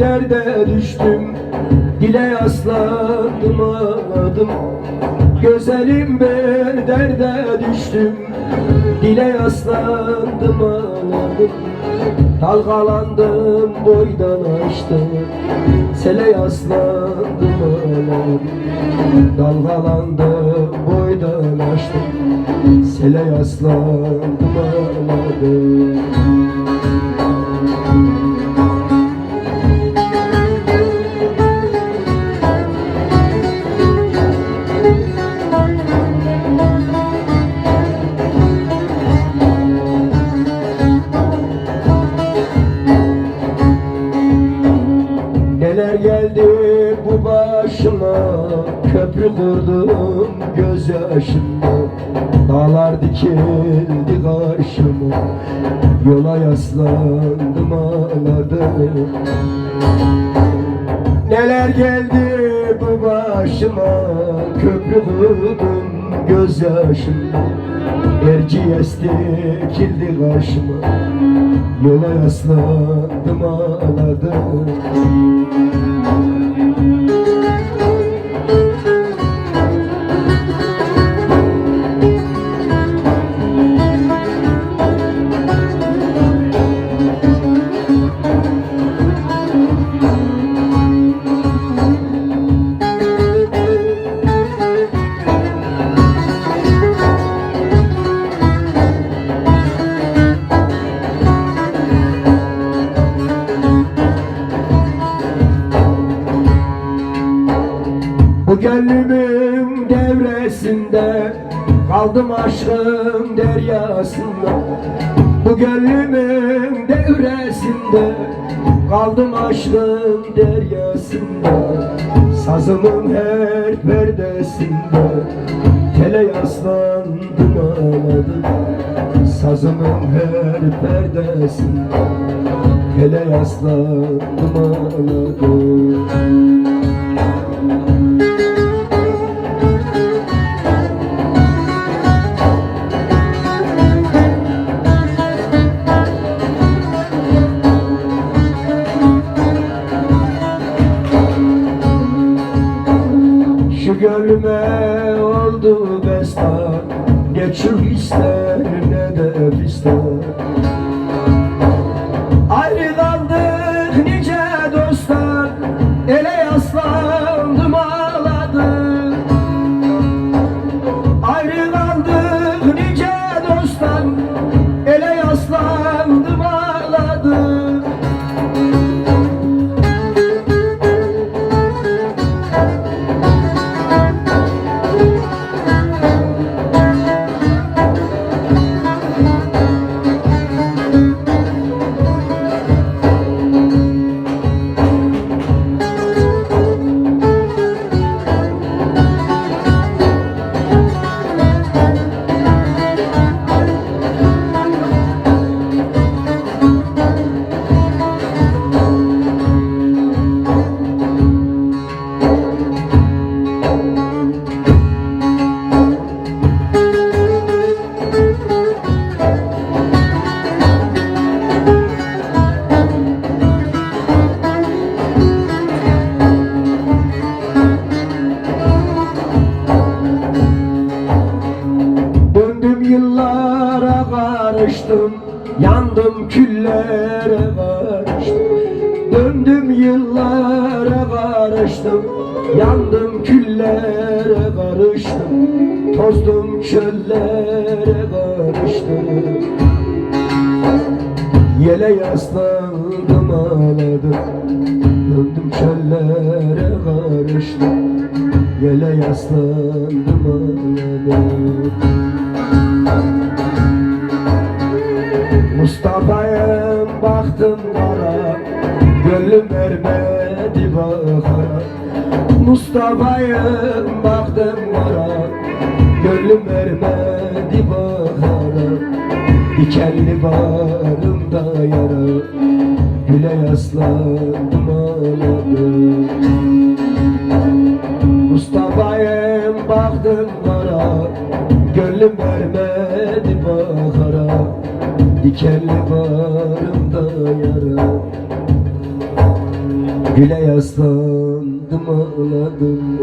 derde düştüm. Dile yaslandım ağladım Güzelim bir derde düştüm. Dile yaslandım ağladım. Dalgalandım boydan açtım Sele yaslandım ağladım. Dalgalandım boydan açtım Sele yaslandım ağladım Neler geldi bu başıma? Köprü kurdum göz yaşımda Dağlar dikildi karşıma. Yola yaslandım ağladım Neler geldi başıma Köprü kurdum göz yaşımda Erciyes dikildi karşıma. Yola yaslandım ağladım gönlümün devresinde Kaldım aşkın deryasında. Bu gönlümün devresinde Kaldım aşkın deryasında. Sazımın her perdesinde Tele yaslandım ağladım Sazımın her perdesinde Tele yaslandım ağladım gönlüme oldu destan. Ne çıl ister ne de fistan yıllara karıştım Yandım küllere karıştım Döndüm yıllara karıştım Yandım küllere karıştım Tozdum çöllere karıştım Yele yaslandım ağladım. Döndüm çöllere karıştım Yele yaslandım ağladım Mustafa'ya baktım bana Gönlüm vermedi bakara Mustafa'ya baktım bana Gönlüm vermedi bakara Dikenli bağrımda yara Güle yaslandım ağladım Mustafa'ya baktım bana Gönlüm vermedi bakara Dikenli bağrımda yara. Güle yaslandım ağladım